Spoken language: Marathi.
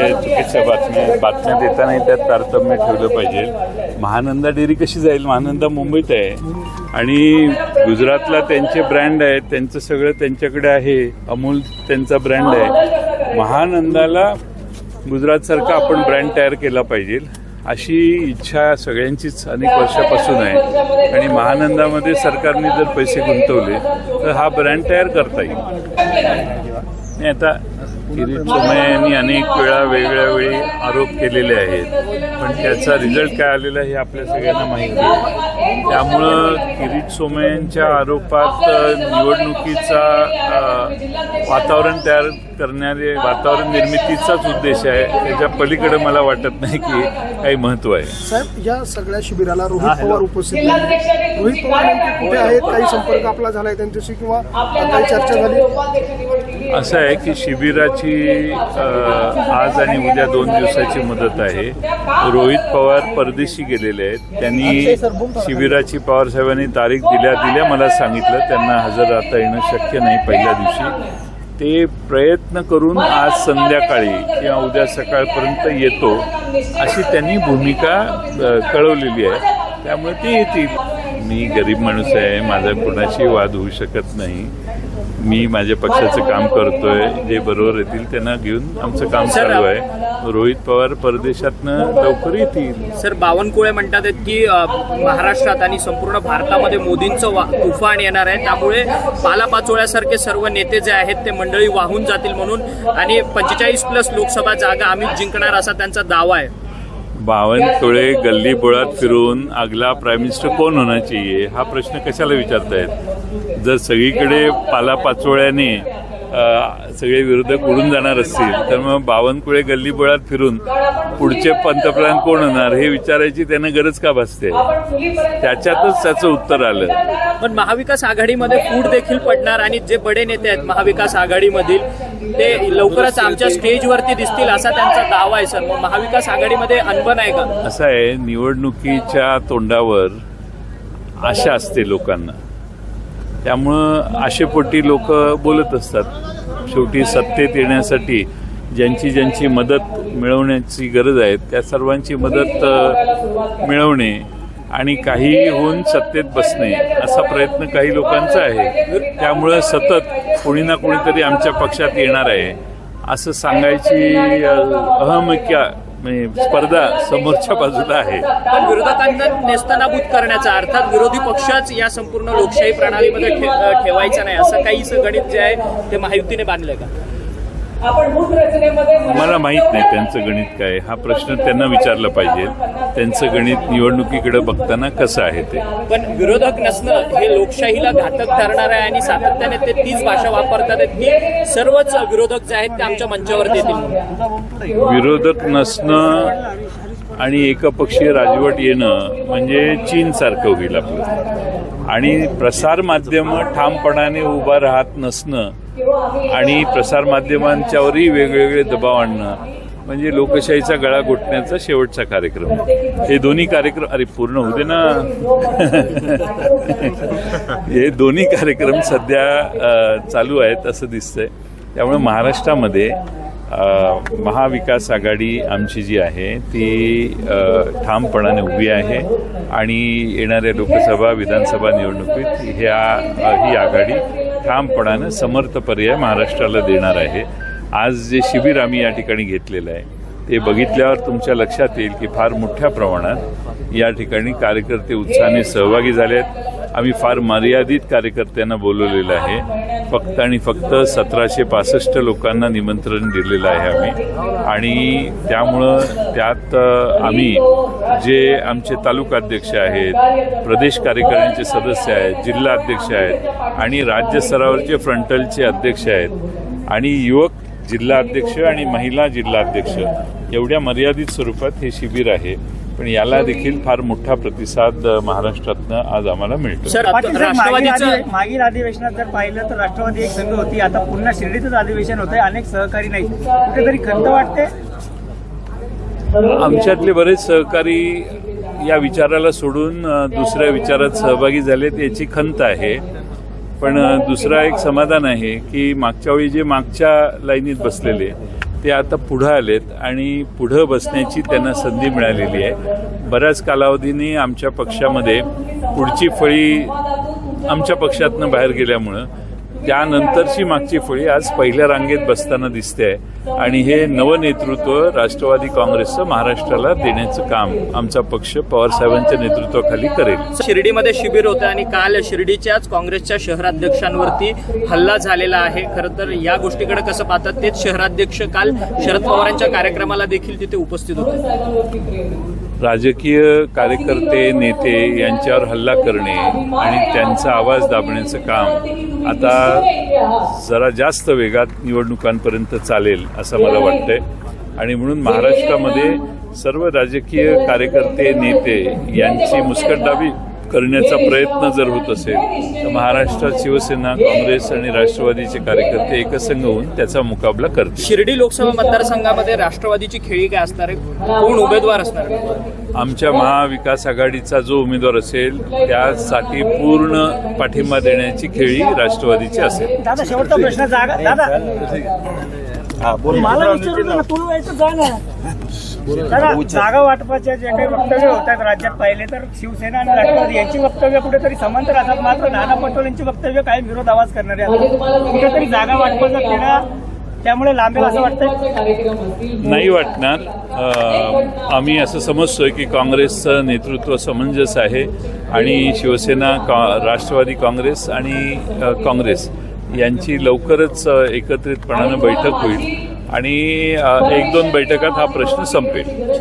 अतिशय चुकीच्या बातम्या बातम्या देतानाही त्यात तारतम्य ठेवलं पाहिजे. महानंदा डेअरी कशी जाईल? महानंदा मुंबईत आहे. आणि गुजरातला त्यांचे ब्रँड आहेत त्यांचं सगळं त्यांच्याकडे आहे. अमूल त्यांचा ब्रँड आहे. महानंदाला गुजरातसारखा आपण ब्रँड तयार केला पाहिजे. अशी इच्छा सगळ्यांचीच अनेक वर्षापासून आहे. आणि महानंदामध्ये सरकारने जर पैसे गुंतवले तर हा ब्रँड तयार करता येईल. नाही आता किरीट सोमय्या यांनी अनेक वेळा वेगळ्या वेळी आरोप केलेले आहेत. पण त्याचा रिझल्ट काय आलेला हे आपल्या सगळ्यांना माहिती आहे. त्यामुळं किरीट सोमय्यांच्या आरोपात निवडणुकीचा वातावरण तयार करणारे वातावरण निर्मितीचाच उद्देश आहे. त्याच्या पलीकडे मला वाटत नाही की काही महत्त्व आहे. साहेब या सगळ्या शिबिराला रोहित पवार उपस्थित रोहित पवार कुठे आहेत? काही संपर्क आपला झालाय त्यांच्याशी किंवा काही चर्चा झाली? असं आहे की शिबिराची आज आणि उद्या दोन दिवसाची मुदत आहे. रोहित पवार परदेशी गेलेले आहेत. त्यांनी शिबिराची पवार साहेबांनी तारीख दिल्या दिल्या मला सांगितलं. त्यांना हजर राहता येणं शक्य नाही पहिल्या दिवशी. ते प्रयत्न करून आज संध्याकाळी किंवा उद्या सकाळपर्यंत येतो अशी त्यांनी भूमिका कळवलेली आहे. त्यामुळे ते येतील. मी गरीब माणूस आहे माझा कुणाशी वाद होऊ शकत नाही. मी माझ्या पक्षाचं काम करतोय जे बरोबर येतील त्यांना घेऊन आमचं काम चालू आहे. रोहित पवार परदेशातनं लवकर येतील. सर बावनकुळे म्हणतात आहेत की अ, महाराष्ट्रात आणि संपूर्ण भारतामध्ये मोदींचं वा तुफान येणार आहे. त्यामुळे पालापाचोळ्यासारखे सर्व नेते जे आहेत ते मंडळी वाहून जातील म्हणून. आणि पंचेचाळीस प्लस लोकसभा जागा आम्ही जिंकणार असा त्यांचा दावा आहे. बावन तोळे गल्ली बोळात फिरून अगला प्राईम मिनिस्टर कोण होना चाहिए हा प्रश्न कशाला विचारतायत? जर सगळीकडे पालापाचोळ्याने सगळे विरोधक उडून जाणार असतील तर मग बावनकुळे गल्ली बोळात फिरून पुढचे पंतप्रधान कोण होणार हे विचारायची त्यांना गरज का भासते? त्याच्यातच त्याचं उत्तर आलं. पण महाविकास आघाडीमध्ये फूट देखील पडणार आणि जे बडे नेते आहेत महाविकास आघाडीमधील ते लवकरच आमच्या स्टेजवरती दिसतील असा त्यांचा दावा आहे सर. मग महाविकास आघाडीमध्ये अनबन आहे का? असं आहे निवडणुकीच्या तोंडावर आशा असते लोकांना. त्यामुळं आशेपोटी लोक बोलत असतात. शेवटी सत्तेत येण्यासाठी ज्यांची ज्यांची मदत मिळवण्याची गरज आहे त्या सर्वांची मदत मिळवणे आणि काही होऊन सत्तेत बसणे असा प्रयत्न काही लोकांचा आहे. त्यामुळं सतत कोणी ना कोणीतरी आमच्या पक्षात येणार आहे. असं सांगायची अहमक्या म्हणजे स्पर्धा समोरच्या बाजूला आहे. पण विरोधकांना नेस्तनाबूत करण्याचा अर्थात विरोधी पक्षच या संपूर्ण लोकशाही प्रणालीमध्ये ठे- ठेवायचा नाही. असं काहीच गणित जे आहे ते महायुतीने बांधलंय का? मला माहीत नाही त्यांचं गणित काय आहे. हा प्रश्न त्यांना विचारला पाहिजे. त्यांचं गणित निवडणुकीकडे बघताना कसं आहे ते. पण विरोधक नसणं हे लोकशाहीला घातक ठरणार आहे आणि सातत्याने ते तीच भाषा वापरतात की सर्वच विरोधक जे आहेत ते आमच्या मंचावरती येतील विरोधक नसणं आणि एकपक्षीय राजवट येणं म्हणजे चीन सारखं होईल आपलं. आणि प्रसारमाध्यमं ठामपणाने उभा राहत नसणं आणि प्रसार माध्यमांच्यावरही वेगवेगळे दबाव आणणं म्हणजे लोकशाहीचा गळा घोटण्याचा शेवटचा कार्यक्रम. हे दोन्ही कार्यक्रम अरे पूर्ण होते ना. हे दोन्ही कार्यक्रम सध्या चालू आहेत असं दिसतंय. त्यामुळे महाराष्ट्रामध्ये महाविकास आघाडी आमची जी आहे ती ठामपणाने उभी आहे आणि येणाऱ्या लोकसभा विधानसभा निवडणुकीत ह्या ही आघाडी ठामपणानं समर्थ पर्याय महाराष्ट्राला देणार आहे. आज जे शिबिर आम्ही या ठिकाणी घेतलेलं आहे ते बघितल्यावर तुमच्या लक्षात येईल की फार मोठ्या प्रमाणात या ठिकाणी कार्यकर्ते उत्साहाने सहभागी झाले आहेत आम्ही फार मर्यादित कार्यकर्त्यांना बोलवलेलं आहे. फक्त आणि फक्त सतराशे पासष्ट लोकांना निमंत्रण दिलेलं आहे आम्ही. आणि त्यामुळं त्यात आम्ही जे आमचे तालुकाध्यक्ष आहेत प्रदेश कार्यकारिणीचे सदस्य आहेत जिल्हा अध्यक्ष आहेत आणि राज्य स्तरावरचे फ्रंटलचे अध्यक्ष आहेत आणि युवक जिल्हा अध्यक्ष आणि महिला जिल्हा अध्यक्ष एवढ्या मर्यादित स्वरूपात हे शिबिर आहे. पण याला देखील फार मोठा प्रतिसाद महाराष्ट्रातनं आज आम्हाला मिळतो सर मागील राष्ट्रवादीचं अधिवे- मागील अधिवेशनात जर पाहिलं तर राष्ट्रवादी एक संघ होती. आता पुन्हा शिर्डीतच अधिवेशन होत आहे अनेक सहकारी नाही कुठेतरी खंत वाटते? आमच्यातले बरेच सहकारी या विचाराला सोडून दुसऱ्या विचारात सहभागी झालेत याची खंत आहे. पण दुसरा एक समाधान आहे की मागच्या वेळी जे मागच्या लाईनीत बसलेले ते आता पुढं आलेत आणि पुढं बसण्याची त्यांना संधी मिळालेली आहे. बऱ्याच कालावधीने आमच्या पक्षामध्ये पुढची फळी आमच्या पक्षातनं बाहेर गेल्यामुळं त्यानंतरची मागची फळी आज पहिल्या रांगेत बसताना दिसते आहे. आणि हे नवं नेतृत्व राष्ट्रवादी काँग्रेसचं महाराष्ट्राला देण्याचं काम आमचा पक्ष पवारसाहेबांच्या नेतृत्वाखाली करेल. शिर्डीमध्ये शिबिर होतं आणि काल शिर्डीच्याच काँग्रेसच्या शहराध्यक्षांवरती हल्ला झालेला आहे. खरं तर या गोष्टीकडे कसं पाहतात तेच शहराध्यक्ष काल शरद पवारांच्या कार्यक्रमाला देखील तिथे उपस्थित होते. राजकीय कार्यकर्ते नेते यांच्यावर हल्ला करणे आणि त्यांचा आवाज दाबण्याचं काम आता जरा जास्त वेगात निवडणुकांपर्यंत चालेल. असं मला वाटतंय. आणि म्हणून महाराष्ट्रामध्ये सर्व राजकीय कार्यकर्ते नेते यांची मुस्कटदाबी करण्याचा प्रयत्न जर होत असेल तर महाराष्ट्रात शिवसेना काँग्रेस आणि राष्ट्रवादीचे कार्यकर्ते एकसंघ होऊन त्याचा मुकाबला करतील. शिर्डी लोकसभा मतदारसंघामध्ये राष्ट्रवादीची खेळी काय असणार आहे? कोण उमेदवार असणार आमच्या महाविकास आघाडीचा जो उमेदवार असेल त्यासाठी पूर्ण पाठिंबा देण्याची खेळी राष्ट्रवादीची असेल. मला तुला जा ना दादा जागा. वाटपाच्या जे काही वक्तव्य होतात राज्यात पाहिले तर शिवसेना आणि राष्ट्रवादी यांची वक्तव्य कुठेतरी समांतर असतात. मात्र नाना पटोलेंची वक्तव्य काही विरोध आवाज करणारे असतात कुठेतरी जागा वाटपाचा तिढा त्यामुळे लांबेल असं वाटतंय. नाही वाटणार. आम्ही असं समजतोय की काँग्रेसचं नेतृत्व समंजस आहे आणि शिवसेना का- राष्ट्रवादी काँग्रेस आणि काँग्रेस. यांची लवकरच एकत्रितपणानं बैठक होईल. आणि एक दोन बैठकात हा प्रश्न संपेल.